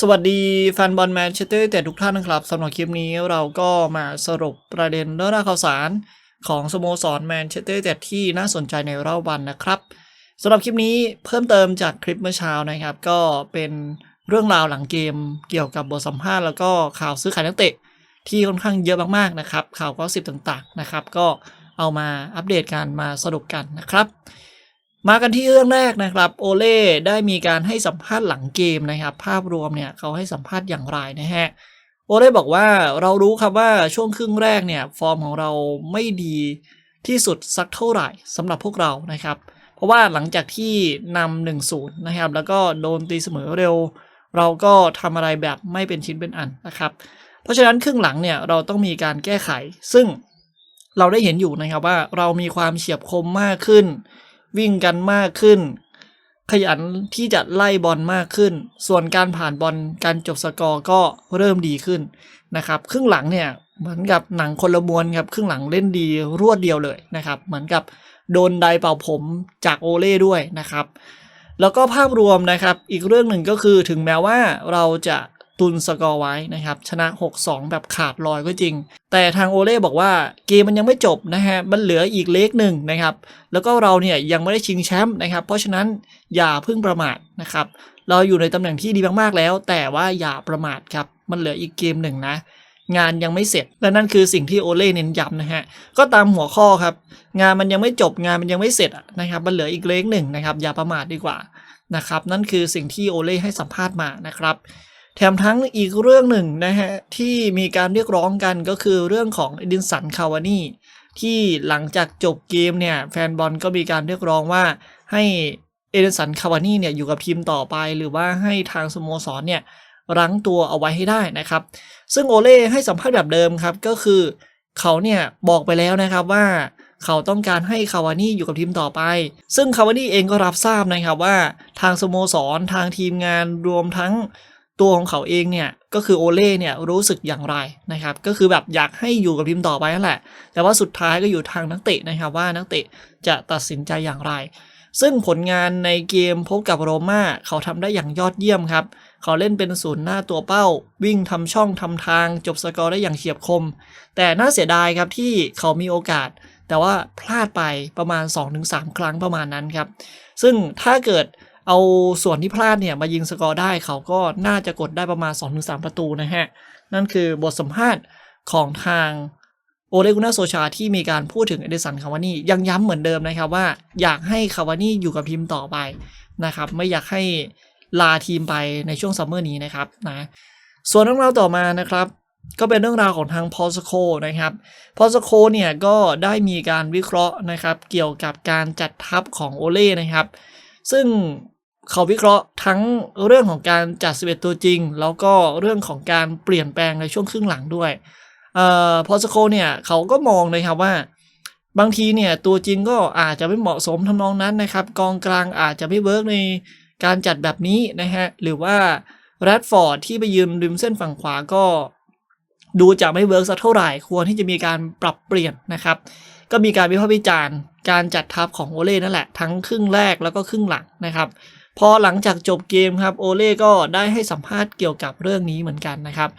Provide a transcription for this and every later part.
สวัสดีแฟนบอลแมนเชสเตอร์แต่ทุกท่านนะครับสำหรับคลิปนี้เราก็มาสรุปประเด็นเรื่องราวข่าวสารของสโมสรแมนเชสเตอร์แต่ที่น่าสนใจในรอบวันนะครับสำหรับคลิปนี้เพิ่มเติมจากคลิปเมื่อเช้านะครับ ก็เป็นเรื่องราวหลังเกมเกี่ยวกับบทสัมภาษณ์แล้วก็ข่าวซื้อขายนักเตะที่ค่อนข้างเยอะมากๆนะครับ ข่าวก็สิบต่างๆนะครับ ก็เอามาอัปเดตกันมาสรุปกันนะครับ มากันที่เรื่องแรกนะครับโอเล่ได้มีการให้สัมภาษณ์หลังเกมนะครับ ภาพรวมเนี่ยเขาให้สัมภาษณ์อย่างไรนะฮะโอเล่บอกว่าเรารู้ครับว่าช่วงครึ่งแรกเนี่ยฟอร์มของเราไม่ดีที่สุดสักเท่าไหร่สำหรับพวกเรานะครับ เพราะว่าหลังจากที่นำหนึ่งศูนย์นะครับ แล้วก็โดนตีเสมอเร็ว เราก็ทำอะไรแบบไม่เป็นชิ้นเป็นอันนะครับ เพราะฉะนั้นครึ่งหลังเนี่ยเราต้องมีการแก้ไข ซึ่งเราได้เห็นอยู่นะครับว่าเรามีความเฉียบคมมากขึ้น วิ่งกันมากขึ้น ขยันที่จะไล่บอลมากขึ้น ส่วนการผ่านบอลการจบสกอร์ก็เริ่มดีขึ้นนะครับครึ่งหลังเนี่ยเหมือนกับหนังคนละมวนครับครึ่งหลังเล่นดีรวดเดียวเลยนะครับ เหมือนกับโดนไดเป่าผมจากโอเล่ด้วยนะครับ แล้วก็ภาพรวมนะครับ อีกเรื่องหนึ่งก็คือถึงแม้ว่าเราจะ ตุนสกอร์ไว้นะครับ ชนะ 6-2 แบบขาดลอยก็จริง แต่ทางโอเล่บอกว่าเกมมันยังไม่จบนะฮะ มันเหลืออีกเลขหนึ่งนะครับ แล้วก็เราเนี่ยยังไม่ได้ชิงแชมป์นะครับ เพราะฉะนั้นอย่าเพิ่งประมาทนะครับ เราอยู่ในตำแหน่งที่ดีมากๆแล้ว แต่ว่าอย่าประมาทครับ มันเหลืออีกเกมหนึ่งนะ งานยังไม่เสร็จ และนั่นคือสิ่งที่โอเล่เน้นย้ำนะฮะ ก็ตามหัวข้อครับ งานมันยังไม่จบ งานมันยังไม่เสร็จนะครับ มันเหลืออีกเลขหนึ่งนะครับ อย่าประมาทดีกว่านะครับนั่นคือสิ่งที่โอเล่ให้สัมภาษณ์มานะครับ แถมทั้งอีกเรื่องหนึ่งนะฮะที่มีการเรียกร้องกันก็คือเรื่องของเอดินสันคาวานี่ที่หลังจากจบเกมเนี่ยแฟนบอลก็มีการเรียกร้องว่าให้เอเดนสันคาวานี่เนี่ยอยู่กับทีมต่อไป หรือว่าให้ทางสโมสรเนี่ยรั้งตัวเอาไว้ให้ได้นะครับ ซึ่งโอเล่ให้สัมภาษณ์แบบเดิมครับก็คือเขาเนี่ยบอกไปแล้วนะครับว่าเขาต้องการให้คาวานี่อยู่กับทีมต่อไป ซึ่งคาวานี่เองก็รับทราบนะครับว่าทางสโมสรทางทีมงานรวมทั้ง ตัวของเขาเองเนี่ยก็คือโอเล่เนี่ยรู้สึกอย่างไรนะครับก็คือแบบอยากให้อยู่กับทีมต่อไปนั่นแหละ แต่ว่าสุดท้ายก็อยู่ทางนักเตะนะครับว่านักเตะจะตัดสินใจอย่างไร ซึ่งผลงานในเกมพบกับโรม่าเขาทำได้อย่างยอดเยี่ยมครับ เขาเล่นเป็นศูนย์หน้าตัวเป้า วิ่งทำช่องทำทางจบสกอร์ได้อย่างเฉียบคม แต่น่าเสียดายครับที่เขามีโอกาส แต่ว่าพลาดไปประมาณ 2-3 ครั้งประมาณนั้นครับซึ่งถ้าเกิด เอาส่วนที่พลาดเนี่ยมายิงสกอร์ได้เขาก็น่าจะกดได้ประมาณ 2-3 ประตูนะฮะ นั่นคือบทสัมภาษณ์ของทางโอเลกุน่าโซชาที่มีการพูดถึงเอเดสันคาวานี่ยังย้ำเหมือนเดิมนะครับว่าอยากให้คาวานี่อยู่กับทีมต่อไปนะครับ ไม่อยากให้ลาทีมไปในช่วงซัมเมอร์นี้นะครับนะส่วนเรื่องราวต่อมานะครับ ก็เป็นเรื่องราวของทางพอสโคนะครับพอสโคเนี่ยก็ได้มีการวิเคราะห์นะครับ เกี่ยวกับการจัดทัพของโอเล่นะครับ ซึ่ง เขาวิเคราะห์ทั้งเรื่องของการจัด 11 ตัวจริง แล้วก็เรื่องของการเปลี่ยนแปลงในช่วงครึ่งหลังด้วยเอ่อพอสโคเนี่ยเขาก็มองเลยครับว่า บางทีเนี่ยตัวจริงก็อาจจะไม่เหมาะสมทำนองนั้นนะครับ กองกลางอาจจะไม่เวิร์กในการจัดแบบนี้นะฮะหรือว่าแรดฟอร์ดที่ไปยืนริมเส้นฝั่งขวาก็ ดูจะไม่เวิร์กสักเท่าไหร่ควรที่จะมีการปรับเปลี่ยนนะครับ ก็มีการวิพากษ์วิจารณ์ การจัดทัพของโอเล่นั่นแหละทั้งครึ่งแรกแล้วก็ครึ่งหลังนะครับ พอหลังจากจบเกมครับโอเล่ก็ได้ให้สัมภาษณ์เกี่ยวกับเรื่องนี้เหมือนกันนะครับ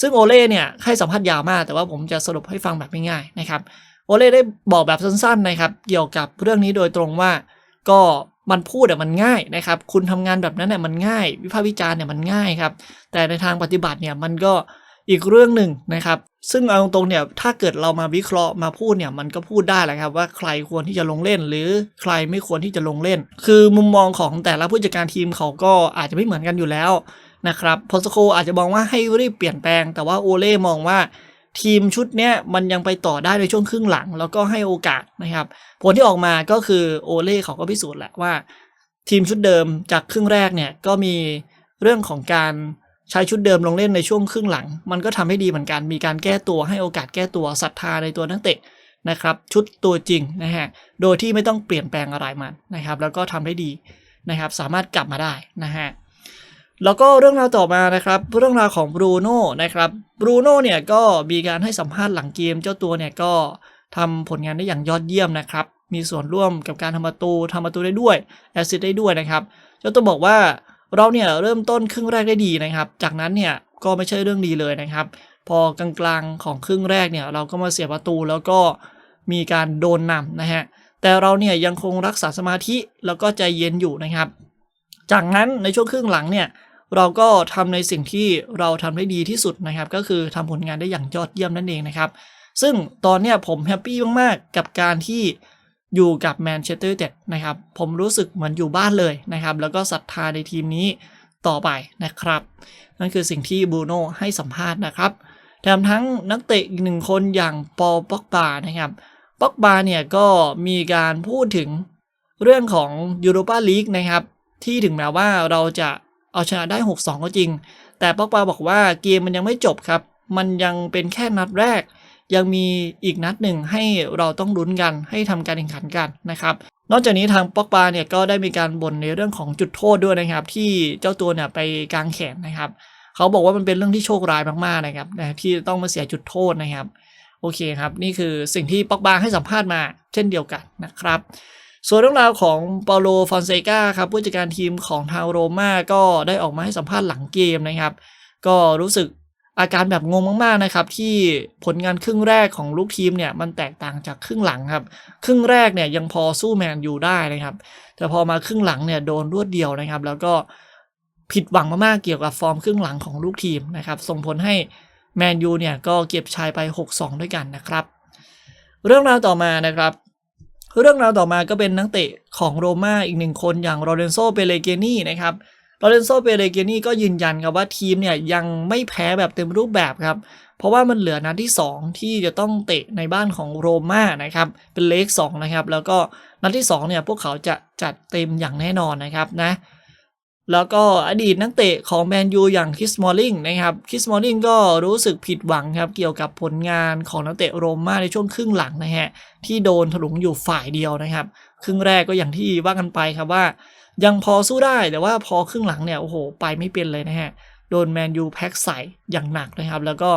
ซึ่งโอเล่เนี่ยให้สัมภาษณ์ยาวมาก แต่ว่าผมจะสรุปให้ฟังแบบง่ายๆนะครับโอเล่ได้บอกแบบสั้นๆนะครับเกี่ยวกับเรื่องนี้โดยตรงว่า ก็มันพูดอะมันง่ายนะครับ คุณทำงานแบบนั้นเนี่ยมันง่าย วิพากษ์วิจารณ์เนี่ยมันง่ายครับ แต่ในทางปฏิบัติเนี่ยมันก็ อีกเรื่องหนึ่งนะครับ ซึ่งเอาตรงๆเนี่ยถ้าเกิดเรามาวิเคราะห์มาพูดเนี่ยมันก็พูดได้แหละครับว่าใครควรที่จะลงเล่น หรือใครไม่ควรที่จะลงเล่น คือมุมมองของแต่ละผู้จัดการทีมเขาก็อาจจะไม่เหมือนกันอยู่แล้วนะครับพอสโคอาจจะมองว่าให้รีบเปลี่ยนแปลง แต่ว่าโอเล่มองว่าทีมชุดเนี้ยมันยังไปต่อได้ในช่วงครึ่งหลัง แล้วก็ให้โอกาสนะครับ ผลที่ออกมาก็คือโอเล่เขาก็พิสูจน์แหละว่า ทีมชุดเดิมจากครึ่งแรกเนี่ยก็มีเรื่องของการ ใช้ชุดเดิมลงเล่นในช่วงครึ่งหลัง มันก็ทำให้ดีเหมือนกัน มีการแก้ตัวให้โอกาสแก้ตัวศรัทธาในตัวนักเตะนะครับ ชุดตัวจริงนะฮะ โดยที่ไม่ต้องเปลี่ยนแปลงอะไรมันนะครับ แล้วก็ทำได้ดีนะครับ สามารถกลับมาได้นะฮะ แล้วก็เรื่องราวต่อมานะครับ เรื่องราวของบรูโน่นะครับ บรูโน่เนี่ยก็มีการให้สัมภาษณ์หลังเกม เจ้าตัวเนี่ยก็ทำผลงานได้อย่างยอดเยี่ยมนะครับ มีส่วนร่วมกับการทำประตูทำประตูได้ด้วย แอสซิสต์ได้ด้วยนะครับ เจ้าตัวบอกว่า เราเนี่ยเริ่มต้นครึ่งแรกได้ดีนะครับ จากนั้นเนี่ยก็ไม่ใช่เรื่องดีเลยนะครับ พอกลางๆของครึ่งแรกเนี่ยเราก็มาเสียประตูแล้วก็มีการโดนนำนะฮะแต่เราเนี่ยยังคงรักษาสมาธิแล้วก็ใจเย็นอยู่นะครับ จากนั้นในช่วงครึ่งหลังเนี่ยเราก็ทำในสิ่งที่เราทำได้ดีที่สุดนะครับ ก็คือทำผลงานได้อย่างยอดเยี่ยมนั่นเองนะครับ ซึ่งตอนเนี้ยผมแฮปปี้มากๆกับการที่ อยู่กับแมนเชสเตอร์เต็ดนะครับ ผมรู้สึกเหมือนอยู่บ้านเลยนะครับ แล้วก็ศรัทธาในทีมนี้ต่อไปนะครับ นั่นคือสิ่งที่บูโน่ให้สัมภาษณ์นะครับแถมทั้งนักเตะอีกหนึ่งคนอย่างปอลป็อกบานะครับป็อกบาเนี่ยก็มีการพูดถึงเรื่องของยูโรปาลีกนะครับ ที่ถึงแม้ว่าเราจะเอาชนะได้ 6-2 ก็จริง แต่ป็อกบาบอกว่าเกมมันยังไม่จบครับ มันยังเป็นแค่นัดแรก ยังมีอีกนัดหนึ่งให้เราต้องลุ้นกันให้ทำการแข่งขันกันนะครับนอกจากนี้ทางปอกบาเนี่ยก็ได้มีการบ่นในเรื่องของจุดโทษด้วยนะครับ ที่เจ้าตัวเนี่ยไปกางแขนนะครับ เขาบอกว่ามันเป็นเรื่องที่โชคร้ายมากๆนะครับนะที่ต้องมาเสียจุดโทษนะครับ โอเคครับ นี่คือสิ่งที่ปอกบาให้สัมภาษณ์มา เช่นเดียวกันนะครับ ส่วนเรื่องราวของเปาโลฟอนเซกาครับผู้จัดการทีมของทางโรม่าก็ได้ออกมาให้สัมภาษณ์หลังเกมนะครับ ก็รู้สึก อาการแบบงงมากๆนะครับที่ผลงานครึ่งแรกของลูกทีมเนี่ยมันแตกต่างจากครึ่งหลังครับ ครึ่งแรกเนี่ยยังพอสู้แมนยูได้นะครับ แต่พอมาครึ่งหลังเนี่ยโดนรวดเดียวนะครับ แล้วก็ผิดหวังมากๆเกี่ยวกับฟอร์มครึ่งหลังของลูกทีมนะครับ ส่งผลให้แมนยูเนี่ยก็เก็บชายไป 6-2 ด้วยกันนะครับ เรื่องราวต่อมานะครับ เรื่องราวต่อมาก็เป็นนักเตะของโรม่าอีกหนึ่งคนอย่างโรเรนโซเปเลเกนี่นะครับ โรเรนโซเปเลเกนี่ก็ยืนยันครับว่าทีมเนี่ยยังไม่แพ้แบบเต็มรูปแบบครับ เพราะว่ามันเหลือนัดที่ 2 ที่จะต้องเตะในบ้านของโรม่านะครับ เป็นเลข2นะครับ แล้วก็นัดที่2เนี่ยพวกเขาจะจัดเต็มอย่างแน่นอนนะครับนะแล้วก็อดีตนักเตะของแมนยูอย่างคิสมอลลิงนะครับคิสมอลลิงก็รู้สึกผิดหวังครับ เกี่ยวกับผลงานของนักเตะโรม่าในช่วงครึ่งหลังนะฮะที่โดนถลุงอยู่ฝ่ายเดียวนะครับ ครึ่งแรกก็อย่างที่ว่ากันไปครับว่า ยังพอสู้ได้แต่ว่าพอครึ่งหลังเนี่ยโอ้โหไปไม่เป็นเลยนะฮะ โดนแมนยูแพ็กใส่อย่างหนักนะครับ แล้วก็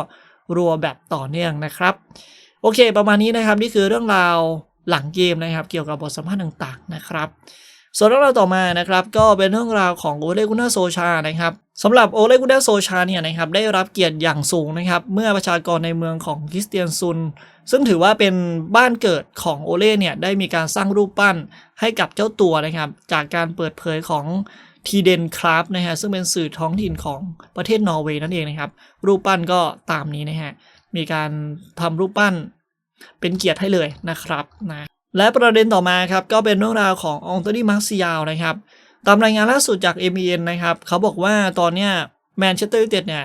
รัวแบบต่อเนื่องนะครับ โอเค ประมาณนี้นะครับนี่คือเรื่องราวหลังเกมนะครับ เกี่ยวกับบทสัมภาษณ์ต่างๆนะครับ ส่วนเรื่องราวต่อมานะครับก็เป็นเรื่องราวของโอเลกุน่าโซชานะครับสำหรับโอเลกุน่าโซชาเนี่ยนะครับได้รับเกียรติอย่างสูงนะครับเมื่อประชากรในเมืองของคริสเตียนซุน ซึ่งถือว่าเป็นบ้านเกิดของโอเล่เนี่ยได้มีการสร้างรูปปั้นให้กับเจ้าตัวนะครับจากการเปิดเผยของทีเดนคราฟนะฮะซึ่งเป็นสื่อท้องถิ่นของประเทศนอร์เวย์นั่นเองนะครับรูปปั้นก็ตามนี้นะฮะมีการทำรูปปั้นเป็นเกียรติให้เลยนะครับนะ และประเด็นต่อมาครับก็เป็นเรื่องราวขององโตนีมาร์ซิยาลนะครับตามรายงานล่าสุดจาก m อ n นะครับเขาบอกว่าตอนเนี้ยแมนเชสเตอร์ยูไนเต็ดเนี่ย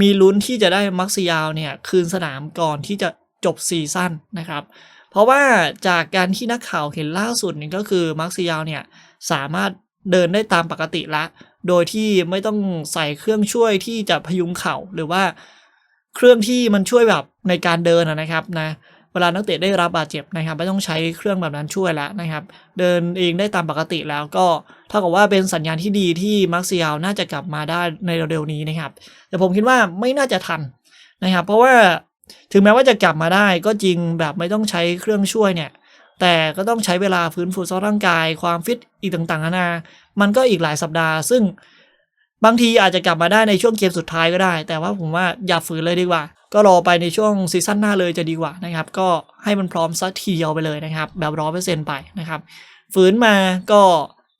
มีลุ้นที่จะได้มาร์ซิยาลเนี่ยคืนสนามก่อนที่จะจบซีซั่นนะครับเพราะว่าจากการที่นักข่าวเห็นล่าสุดนี่ก็คือมาร์ซิยาลเนี่ยสามารถเดินได้ตามปกติละ โดยที่ไม่ต้องใส่เครื่องช่วยที่จะพยุงเข่าหรือว่าเครื่องที่มันช่วยแบบในการเดินนะครับนะ เวลานักเตะได้รับบาดเจ็บนะครับ ไม่ต้องใช้เครื่องแบบนั้นช่วยแล้วนะครับ เดินเองได้ตามปกติแล้วก็เท่ากับว่าเป็นสัญญาณที่ดีที่มาร์คเซียลน่าจะกลับมาได้ในเร็วๆนี้นะครับ แต่ผมคิดว่าไม่น่าจะทันนะครับ เพราะว่าถึงแม้ว่าจะกลับมาได้ก็จริงแบบไม่ต้องใช้เครื่องช่วยเนี่ยแต่ก็ต้องใช้เวลาฟื้นฟูสภาพร่างกายความฟิตอีกต่างๆนานา มันก็อีกหลายสัปดาห์ ซึ่งบางทีอาจจะกลับมาได้ในช่วงเกมสุดท้ายก็ได้ แต่ว่าผมว่าอย่าฝืนเลยดีกว่า ก็รอไปในช่วงซีซั่นหน้าเลยจะดีกว่านะครับ ก็ให้มันพร้อมสักทีเดียวไปเลยนะครับ แบบร้อยเปอร์เซ็นต์ไปนะครับ ฝืนมาก็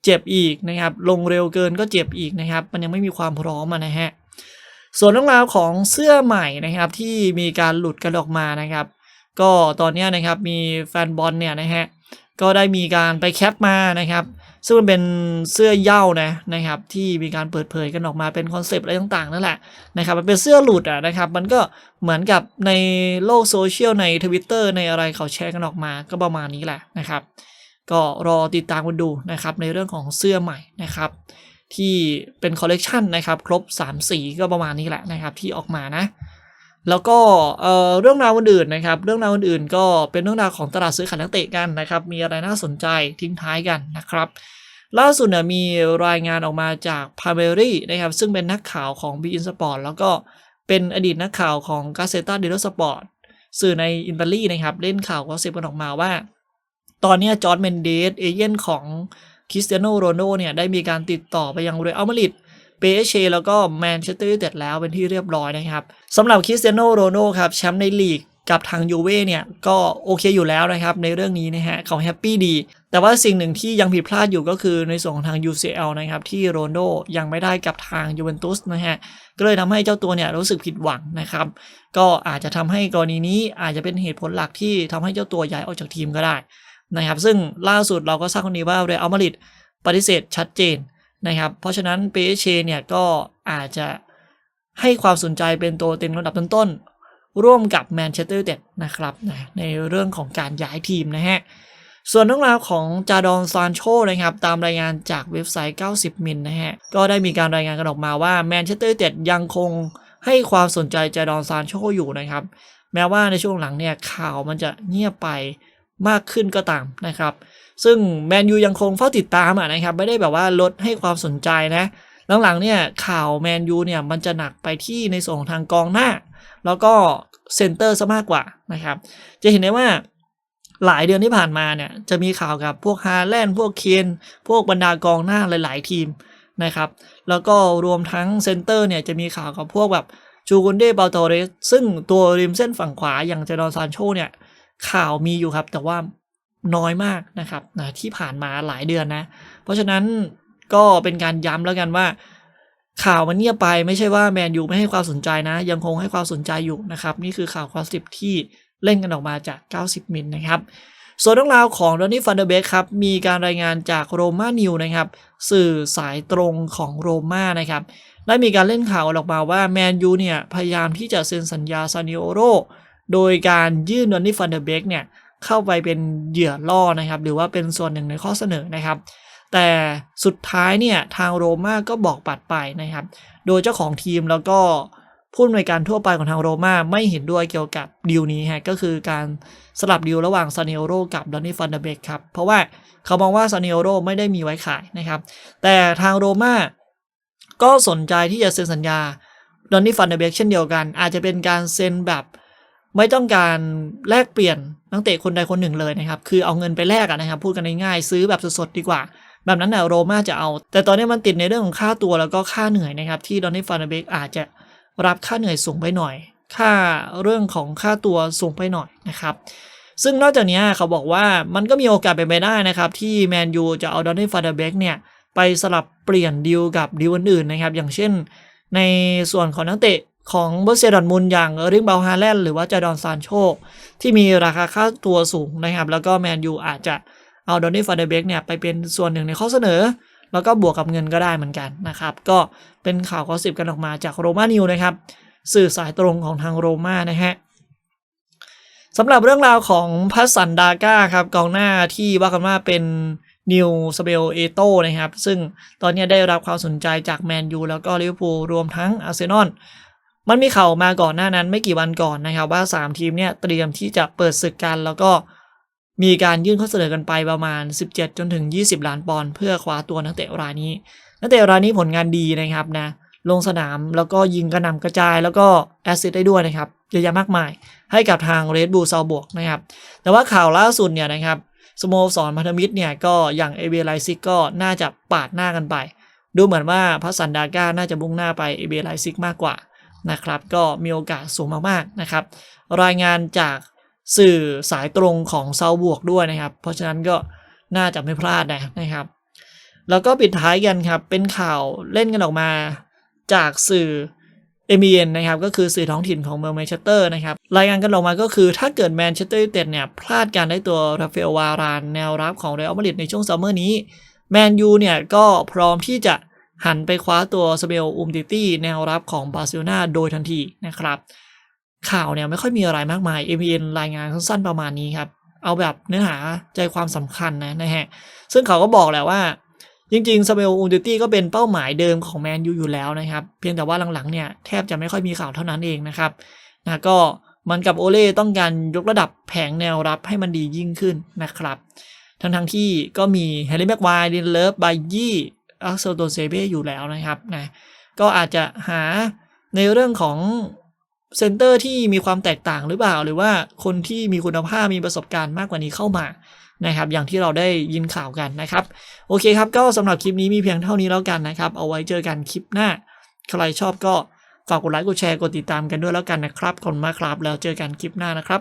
เจ็บอีกนะครับ ลงเร็วเกินก็เจ็บอีกนะครับ มันยังไม่มีความพร้อมนะฮะส่วนเรื่องราวของเสื้อใหม่นะครับที่มีการหลุดกันออกมานะครับ ก็ตอนนี้นะครับมีแฟนบอลเนี่ยนะฮะก็ได้มีการไปแคปมานะครับ ซึ่งมันเป็นเสื้อเย้านะนะครับ ที่มีการเปิดเผยกันออกมาเป็นคอนเซปต์อะไรต่างๆนั่นแหละนะครับมันเป็นเสื้อหลุดอะนะครับ มันก็เหมือนกับในโลกโซเชียลในทวิตเตอร์ในอะไรเขาแชร์กันออกมาก็ประมาณนี้แหละนะครับ ก็รอติดตามกันดูนะครับในเรื่องของเสื้อใหม่นะครับ ที่เป็นคอลเลกชันนะครับ ครบ 3 สีก็ประมาณนี้แหละนะครับที่ออกมานะ แล้วก็เอ่อเรื่องราวอื่นๆนะครับ เรื่องราวอื่นๆ ก็เป็นเรื่องราวของตลาดซื้อขายนักเตะกันนะครับ มีอะไรน่าสนใจทิ้งท้ายกันนะครับ ล่าสุดเนี่ยมีรายงานออกมาจากพาเมรี่นะครับ ซึ่งเป็นนักข่าวของ b ีอินสปอร์ตแล้วก็เป็นอดีตนักข่าวของกาเซตาเดลสปอร์ตสื่อในอิตาลีนะครับเล่นข่าวก็เซฟกันออกมาว่า ตอนนี้จอร์ดเมนเดสเอเย่นของคริสเตียโนโรนัลโดเนี่ยได้มีการติดต่อไปยังเรอัลมาดริด PSG แล้วก็แมนเชสเตอร์ยูไนเต็ดแล้วเป็นที่เรียบร้อยนะครับสำหรับคริสเตียโนโรนัลโดครับแชมป์ในลีกกับทางยูเว่เนี่ยก็โอเคอยู่แล้วนะครับในเรื่องนี้นะฮะเขาแฮปปี้ดี แต่ว่าสิ่งหนึ่งที่ยังผิดพลาดอยู่ก็คือในส่วนของทาง UCL นะครับที่โรนโดยังไม่ได้กับทางยูเวนตุสนะฮะก็เลยทำให้เจ้าตัวเนี่ยรู้สึกผิดหวังนะครับ ก็อาจจะทำให้กรณีนี้อาจจะเป็นเหตุผลหลักที่ทำให้เจ้าตัวย้ายออกจากทีมก็ได้นะครับซึ่งล่าสุดเราก็ทราบคนนี้ว่าเรอัลมาดริดปฏิเสธชัดเจน นะครับ เพราะฉะนั้นเปเชเนี่ยก็อาจจะให้ความสนใจเป็นตัวเต็งระดับต้นๆ ร่วมกับแมนเชสเตอร์เต็ดนะครับนะในเรื่องของการย้ายทีมนะฮะ ส่วนเรื่องราวของจาดอนซานโชนะครับ ตามรายงานจากเว็บไซต์ 90 มิลนะฮะ ก็ได้มีการรายงานกันออกมาว่าแมนเชสเตอร์ยูไนเต็ดยังคงให้ความสนใจจาดอนซานโชอยู่นะครับ แม้ว่าในช่วงหลังเนี่ยข่าวมันจะเงียบไปมากขึ้นก็ตามนะครับ ซึ่งแมนยูยังคงเฝ้าติดตามอะนะครับ ไม่ได้แบบว่าลดให้ความสนใจนะหลังๆเนี่ยข่าวแมนยูเนี่ยมันจะหนักไปที่ในส่วนของทางกองหน้า แล้วก็เซนเตอร์ซะมากกว่านะครับ จะเห็นได้ว่าหลายเดือนที่ผ่านมาเนี่ยจะมีข่าวกับพวกฮาแลนด์พวกเคนพวกบรรดากองหน้าหลาย ๆ ทีมนะครับ แล้วก็รวมทั้งเซนเตอร์เนี่ยจะมีข่าวกับพวกแบบจูกุนเดบาโตเรสซึ่งตัวริมเส้นฝั่งขวาอย่างเจดอนซานโชเนี่ยข่าวมีอยู่ครับ แต่ว่า น้อยมากนะครับนะที่ผ่านมาหลายเดือนนะ เพราะฉะนั้นก็เป็นการย้ำแล้วกันว่า ข่าวมันเงียบไปไม่ใช่ว่าแมนยูไม่ให้ความสนใจนะ ยังคงให้ความสนใจอยู่นะครับนี่คือข่าวคอสติปที่เล่นกันออกมาจาก 90 มิลนะครับส่วนเรื่องราวของดอนนี่ฟันเดอร์เบกครับ มีการรายงานจากโรม่านิวนะครับ สื่อสายตรงของโรม่านะครับ ได้มีการเล่นข่าวออกมาว่าแมนยูเนี่ย พยายามที่จะเซ็นสัญญาซานิโอโรโดยการยื่นดอนนี่ฟันเดอร์เบกเนี่ย เข้าไปเป็นเหยื่อล่อนะครับ หรือว่าเป็นส่วนหนึ่งในข้อเสนอนะครับ แต่สุดท้ายเนี่ยทางโรม่าก็บอกปัดไปนะครับ โดยเจ้าของทีมแล้วก็ผู้อำนวยการทั่วไปของทางโรม่าไม่เห็นด้วยเกี่ยวกับดีลนี้ฮะก็คือการสลับดีลระหว่างซาเนโรกับดอนนี่ฟันเดเบกครับ เพราะว่าเขามองว่าซาเนโรไม่ได้มีไว้ขายนะครับ แต่ทางโรม่าก็สนใจที่จะเซ็นสัญญาดอนนี่ฟันเดเบกเช่นเดียวกัน อาจจะเป็นการเซ็นแบบ ไม่ต้องการแลกเปลี่ยนนักเตะคนใดคนหนึ่งเลยนะครับ คือเอาเงินไปแลกนะครับ พูดกันง่ายๆซื้อแบบสดๆดีกว่า แบบนั้นนะโรม่าจะเอา แต่ตอนนี้มันติดในเรื่องของค่าตัวแล้วก็ค่าเหนื่อยนะครับ ที่ดอนนี่ฟันเบกอาจจะรับค่าเหนื่อยสูงไปหน่อย ค่าเรื่องของค่าตัวสูงไปหน่อยนะครับซึ่งนอกจากนี้เขาบอกว่ามันก็มีโอกาสเป็นไปได้นะครับ ที่แมนยูจะเอาดอนนี่ฟันเบกเนี่ย ไปสลับเปลี่ยนดีลกับดีลอื่นๆนะครับ อย่างเช่นในส่วนของนักเตะ ของเบอร์เซดอนมุนอย่างเอริงเบลฮาแลนหรือว่าจาดอนซานโชที่มีราคาค่าตัวสูงนะครับ แล้วก็แมนยูอาจจะเอาดอนนี่ฟาเดเบกเนี่ยไปเป็นส่วนหนึ่งในข้อเสนอ แล้วก็บวกกับเงินก็ได้เหมือนกันนะครับ ก็เป็นข่าวกอสิบกันออกมาจากโรมานิวนะครับ สื่อสายตรงของทางโรมานะฮะสำหรับเรื่องราวของพัสสันดาก้าครับกองหน้าที่ว่ากันว่าเป็นนิวสเบลเอโตนะครับ ซึ่งตอนนี้ได้รับความสนใจจากแมนยูแล้วก็ลิเวอร์พูลรวมทั้งอาร์เซนอล มันมีข่าวมาก่อนหน้านั้นไม่กี่วันก่อนนะครับ ว่า 3 ทีมเนี่ยเตรียมที่จะเปิดศึกกัน แล้วก็มีการยื่นข้อเสนอกันไปประมาณ 17 จนถึง 20 ล้านปอนด์เพื่อคว้าตัวนักเตะรายนี้ นักเตะรายนี้ผลงานดีนะครับนะลงสนามแล้วก็ยิงกระหน่ำกระจายแล้วก็แอสซิสต์ได้ด้วยนะครับเยอะแยะมากมาย ให้กับทางเรดบูลซาบวกนะครับ แต่ว่าข่าวล่าสุดเนี่ยนะครับสโมสรพันธมิตรเนี่ยก็อย่างเอเบไลซิกก็น่าจะปาดหน้ากันไป ดูเหมือนว่าพัสันดาก้าน่าจะมุ่งหน้าไปเอเบไลซิกมากกว่า นะครับ ก็มีโอกาสสูงมากๆนะครับ รายงานจากสื่อสายตรงของเซาบวกด้วยนะครับ เพราะฉะนั้นก็น่าจะไม่พลาดนะนะครับ แล้วก็ปิดท้ายกันครับ เป็นข่าวเล่นกันออกมาจากสื่อ m อ n นะครับก็คือสื่อท้องถิ่นของเมืองแมนเชสเตอร์นะครับรายงานกันออกมาก็คือถ้าเกิดแมนเชสเตอร์ยูไนเต็ดเนี่ยพลาดการได้ตัวราฟาเอลวารานแนวรับของเรอัลมาดริดในช่วงซัมเมอร์นี้แมนยูเนี่ยก็พร้อมที่จะ หันไปคว้าตัวสเบลอุมติตี้แนวรับของบาร์เซโลนาโดยทันทีนะครับ ข่าวเนี่ยไม่ค่อยมีอะไรมากมาย m อ n รายงานสั้นๆประมาณนี้ครับ เอาแบบเนื้อหาใจความสำคัญนะนะฮะ ซึ่งเขาก็บอกแหละว่า จริงๆสเบลอุมติตี้ก็เป็นเป้าหมายเดิมของแมนยูอยู่แล้วนะครับ เพียงแต่ว่าหลังๆเนี่ยแทบจะไม่ค่อยมีข่าวเท่านั้นเองนะครับนะก็มันกับโอเล่ต้องการยกระดับแผงแนวรับให้มันดียิ่งขึ้นนะครับ ทั้งๆที่ก็มีแฮร์รี่แม็กไวร์ดินเลิฟบายยี่ อักเซลโตเซเบ้อยู่แล้วนะครับนะก็อาจจะหาในเรื่องของเซนเตอร์ที่มีความแตกต่างหรือเปล่า หรือว่าคนที่มีคุณภาพมีประสบการณ์มากกว่านี้เข้ามานะครับ อย่างที่เราได้ยินข่าวกันนะครับ โอเคครับ ก็สำหรับคลิปนี้มีเพียงเท่านี้แล้วกันนะครับ เอาไว้เจอกันคลิปหน้า ใครชอบก็ฝากกดไลค์กดแชร์กดติดตามกันด้วยแล้วกันนะครับขอบคุณมากครับแล้วเจอกันคลิปหน้านะครับ